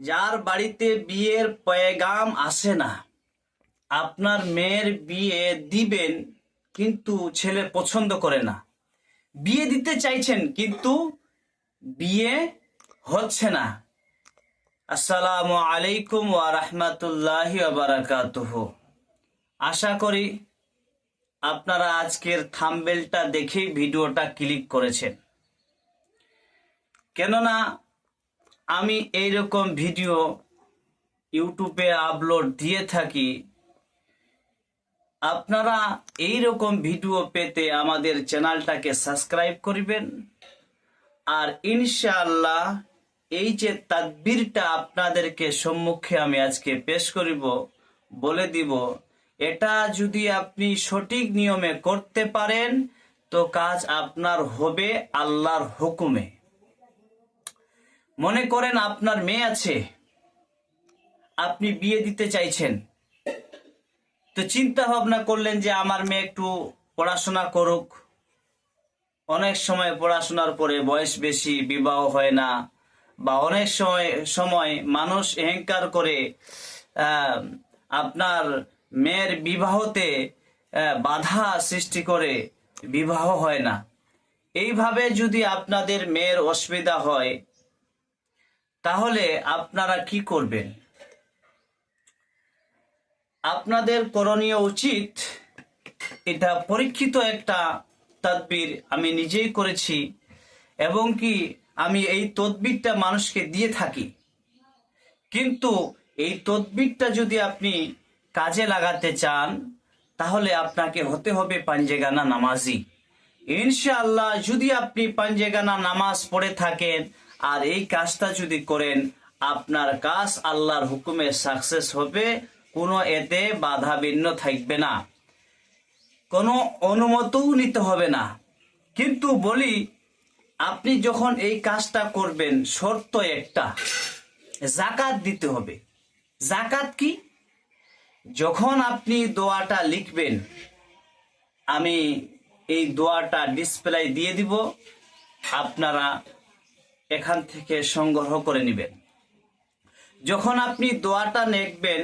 যার বাড়িতে বিয়ের পয়গাম আসে না, আপনার মেয়ের বিয়ে দিবেন কিন্তু ছেলে পছন্দ করে না। বিয়ে দিতে চাইছেন কিন্তু বিয়ে হচ্ছে না। আসসালামু আলাইকুম ওয়া রাহমাতুল্লাহি আশা করি আপনারা আজকের থাম্বেলটা দেখেই ভিডিওটা ক্লিক করেছেন। কেননা আমি এইরকম ভিডিও ইউটিউবে আপলোড দিয়ে থাকি। আপনারা এই রকম ভিডিও পেতে আমাদের চ্যানেলটাকে সাবস্ক্রাইব করবেন। আর ইনশাআল্লাহ এই যে তাদবিরটা আপনাদেরকে সম্মুখে আমি আজকে পেশ করিব, বলে দিব, এটা যদি আপনি সঠিক নিয়মে করতে পারেন, তো কাজ আপনার হবে আল্লাহর হুকুমে। মনে করেন আপনার মেয়ে আছে। আপনি বিয়ে দিতে চাইছেন। তো চিন্তা ভাবনা করলেন যে আমার মেয়ে একটু পড়াশোনা করুক। অনেক সময় পড়াশোনার পরে বয়স বেশি, বিবাহ হয় না বা অনেক সময় সময় মানুষ অহংকার করে আপনার মেয়ের বিবাহতে বাধা সৃষ্টি করে বিবাহ হয় না। এইভাবে যদি আপনাদের মেয়ের অসুবিধা হয় তাহলে আপনারা কি করবেন? আপনাদের করণীয় উচিত এটা পরীক্ষিত একটা তদবির আমি নিজেই করেছি এবং কি আমি এই তদবিরটা মানুষকে দিয়ে থাকি। কিন্তু এই তদবিরটা যদি আপনি কাজে লাগাতে চান, তাহলে আপনাকে হতে হবে পাঞ্জেগানা নামাজি। ইনশাআল্লাহ যদি আপনি পাঞ্জেগানা নামাজ পড়ে থাকেন আর এই কাজটা যদি করেন, আপনার কাজ আল্লাহর হুকুমে সাকসেস হবে, কোনো এতে বাধা বিঘ্ন থাকবে না। কোনো অনুমতিও নিতে হবে না। কিন্তু বলি, আপনি যখন এই কাজটা করবেন, শর্ত একটা, জাকাত দিতে হবে। জাকাত কি? যখন আপনি দোয়াটা লিখবেন, আমি এই দোয়াটা ডিসপ্লে দিয়ে দিব, আপনারা এখান থেকে সংগ্রহ করে নেবেন। যখন আপনি দোয়াটা লিখবেন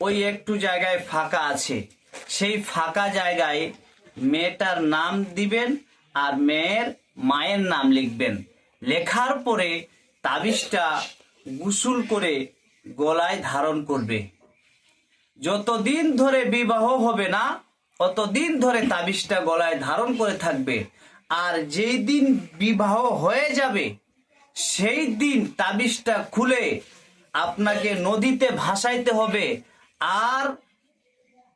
ওই একটু জায়গায় ফাঁকা আছে। সেই ফাঁকা জায়গায় মেয়েটার নাম দিবেন আর মেয়ের মায়ের নাম লিখবেন। লেখার পরে তাবিজটা গুসুল করে গলায় ধারণ করবে। যতদিন ধরে বিবাহ হবে না, ততদিন ধরে তাবিজটা গলায় ধারণ করে থাকবে। আর যেই দিন বিবাহ হয়ে যাবে সেই দিন তাবিজটা খুলে আপনাকে নদীতে ভাসাইতে হবে আর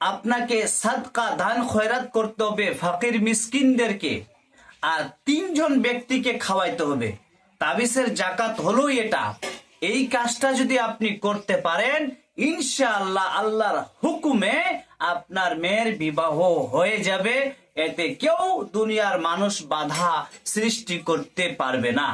আপনাকে সাদকা দান খয়রাত করতে হবে ফাকির মিসকিনদেরকে। আর তিনজন ব্যক্তিকে খাওয়াইতে হবে। তাবিসের জাকাত হলোই এটা। এই কাজটা যদি আপনি করতে পারেন, ইনশাআল্লাহ আল্লাহর হুকুমে আপনার মেয়ের বিবাহ হয়ে যাবে। এতে কেউ দুনিয়ার মানুষ বাধা সৃষ্টি করতে পারবে না।